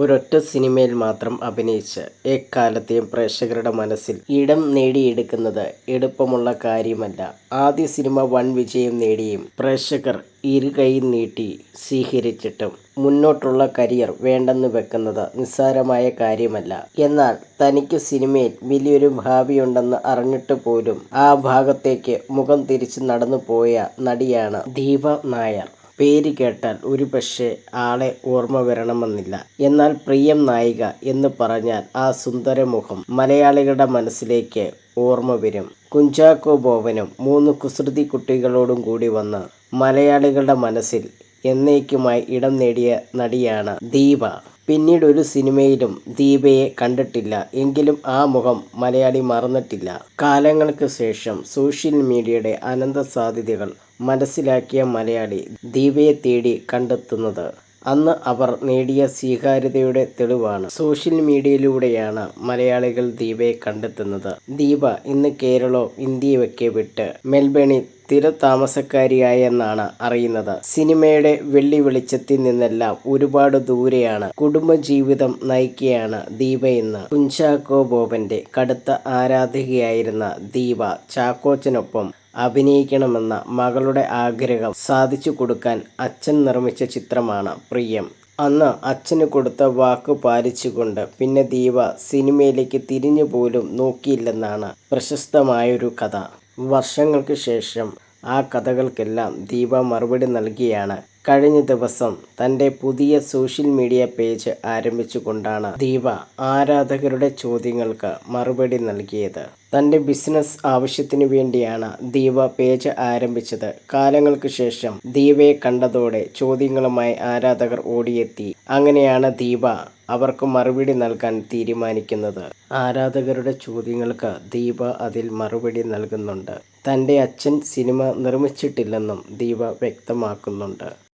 ഒരൊറ്റ സിനിമയിൽ മാത്രം അഭിനയിച്ച് എക്കാലത്തെയും പ്രേക്ഷകരുടെ മനസ്സിൽ ഇടം നേടിയെടുക്കുന്നത് എളുപ്പമുള്ള കാര്യമല്ല. ആദ്യ സിനിമ വൺ വിജയം നേടിയും പ്രേക്ഷകർ ഇരുകൈ നീട്ടി സ്വീകരിച്ചിട്ടും മുന്നോട്ടുള്ള കരിയർ വേണ്ടെന്ന് വെക്കുന്നത് നിസ്സാരമായ കാര്യമല്ല. എന്നാൽ തനിക്ക് സിനിമയിൽ വലിയൊരു ഭാവിയുണ്ടെന്ന് അറിഞ്ഞിട്ട് പോലും ആ ഭാഗത്തേക്ക് മുഖം തിരിച്ച് നടന്നു പോയ നടിയാണ് ദീപ നായർ. പേര് കേട്ടാൽ ഒരുപക്ഷെ ആളെ ഓർമ്മ വരണമെന്നില്ല. എന്നാൽ പ്രിയം നായിക എന്ന് പറഞ്ഞാൽ ആ സുന്ദരമുഖം മലയാളികളുടെ മനസ്സിലേക്ക് ഓർമ്മ വരും. കുഞ്ചാക്കോ ബോബനും മൂന്ന് കുസൃതി കുട്ടികളോടും കൂടി വന്ന് മലയാളികളുടെ മനസ്സിൽ എന്നേക്കുമായി ഇടം നേടിയ നടിയാണ് ദീപ. പിന്നീട് ഒരു സിനിമയിലും ദീപയെ കണ്ടിട്ടില്ല. എങ്കിലും ആ മുഖം മലയാളി മറന്നിട്ടില്ല. കാലങ്ങൾക്ക് ശേഷം സോഷ്യൽ മീഡിയയുടെ അനന്ത സാധ്യതകൾ മനസ്സിലാക്കിയ മലയാളി ദീപയെ തേടി കണ്ടെത്തുന്നത് അന്ന് അവർ നേടിയ സ്വീകാര്യതയുടെ തെളിവാണ്. സോഷ്യൽ മീഡിയയിലൂടെയാണ് മലയാളികൾ ദീപയെ കണ്ടെത്തുന്നത്. ദീപ ഇന്ന് കേരളവും ഇന്ത്യയൊക്കെ വിട്ട് മെൽബണിൽ സ്ഥിര താമസക്കാരിയായെന്നാണ് അറിയുന്നത്. സിനിമയുടെ വെള്ളി വെളിച്ചത്തിൽ നിന്നെല്ലാം ഒരുപാട് ദൂരെയാണ് കുടുംബജീവിതം നയിക്കുകയാണ് ദീപ എന്ന് കുഞ്ചാക്കോ ബോബന്റെ കടുത്ത ആരാധികയായിരുന്ന ദീപ ചാക്കോച്ചനൊപ്പം അഭിനയിക്കണമെന്ന മകളുടെ ആഗ്രഹം സാധിച്ചു കൊടുക്കാൻ അച്ഛൻ നിർമ്മിച്ച ചിത്രമാണ് പ്രിയം. അന്ന് അച്ഛന് കൊടുത്ത വാക്ക് പാലിച്ചുകൊണ്ട് പിന്നെ ദീപ സിനിമയിലേക്ക് തിരിഞ്ഞു പോലും നോക്കിയില്ലെന്നാണ് പ്രശസ്തമായൊരു കഥ. വർഷങ്ങൾക്ക് ശേഷം ആ കഥകൾക്കെല്ലാം ദീപ മറുപടി നൽകിയാണ്. കഴിഞ്ഞ ദിവസം തന്റെ പുതിയ സോഷ്യൽ മീഡിയ പേജ് ആരംഭിച്ചുകൊണ്ടാണ് ദീപ ആരാധകരുടെ ചോദ്യങ്ങൾക്ക് മറുപടി നൽകിയത്. തന്റെ ബിസിനസ് ആവശ്യത്തിനു വേണ്ടിയാണ് ദീപ പേജ് ആരംഭിച്ചത്. കാലങ്ങൾക്ക് ശേഷം ദീപയെ കണ്ടതോടെ ചോദ്യങ്ങളുമായി ആരാധകർ ഓടിയെത്തി. അങ്ങനെയാണ് ദീപ അവർക്ക് മറുപടി നൽകാൻ തീരുമാനിക്കുന്നത്. ആരാധകരുടെ ചോദ്യങ്ങൾക്ക് ദീപ അതിൽ മറുപടി നൽകുന്നുണ്ട്. തന്റെ അച്ഛൻ സിനിമ നിർമ്മിച്ചിട്ടില്ലെന്നും ദീപ വ്യക്തമാക്കുന്നുണ്ട്.